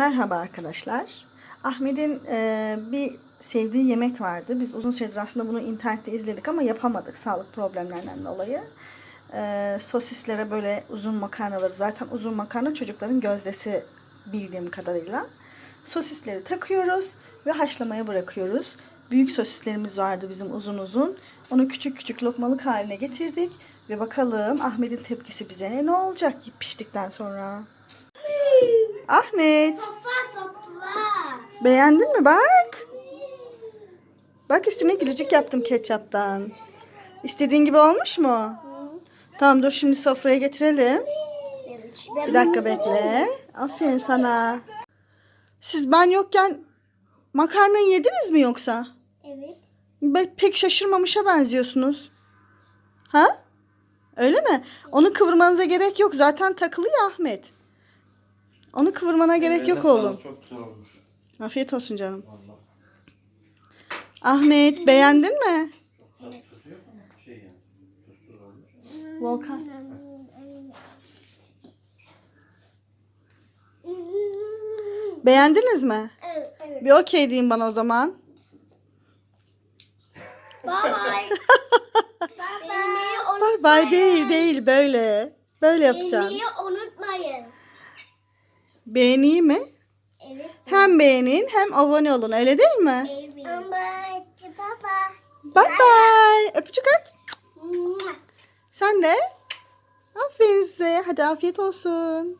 Merhaba arkadaşlar. Ahmet'in e, bir sevdiği yemek vardı. Biz uzun süredir aslında bunu internette izledik ama yapamadık sağlık problemlerinden dolayı. E, sosislere böyle uzun makarnaları zaten uzun makarna çocukların gözdesi bildiğim kadarıyla. Sosisleri takıyoruz ve haşlamaya bırakıyoruz. Büyük sosislerimiz vardı bizim uzun uzun. Onu küçük küçük lokmalık haline getirdik. Ve bakalım Ahmet'in tepkisi bize ne olacak piştikten sonra. Ahmet. Sopa sopla. Beğendin mi bak? Bak üstüne gülücük yaptım ketçaptan. İstediğin gibi olmuş mu? Tamam dur şimdi sofraya getirelim. Bir dakika bekle. Aferin sana. Siz ben yokken makarnayı yediniz mi yoksa? Evet. Be- pek şaşırmamışa benziyorsunuz. Ha? Öyle mi? Onu kıvırmanıza gerek yok. Zaten takılı ya Ahmet. Onu kıvırmana gerek yok oğlum. Çok güzel olmuş. Afiyet olsun canım. Vallahi. Ahmet beğendin mi? Volkan. Beğendiniz mi? Evet, evet. Bir okey deyin bana o zaman. Bye bye. Bye Bay bay değil değil böyle. Böyle yapacaksın. Beğenmeyi unutmayın. Beğeneyim mi? Evet. Hem beğenin hem abone olun öyle değil mi? Evet. Bye baba. Bye bye. Öpücük at. Sen de. Aferin size. Hadi afiyet olsun.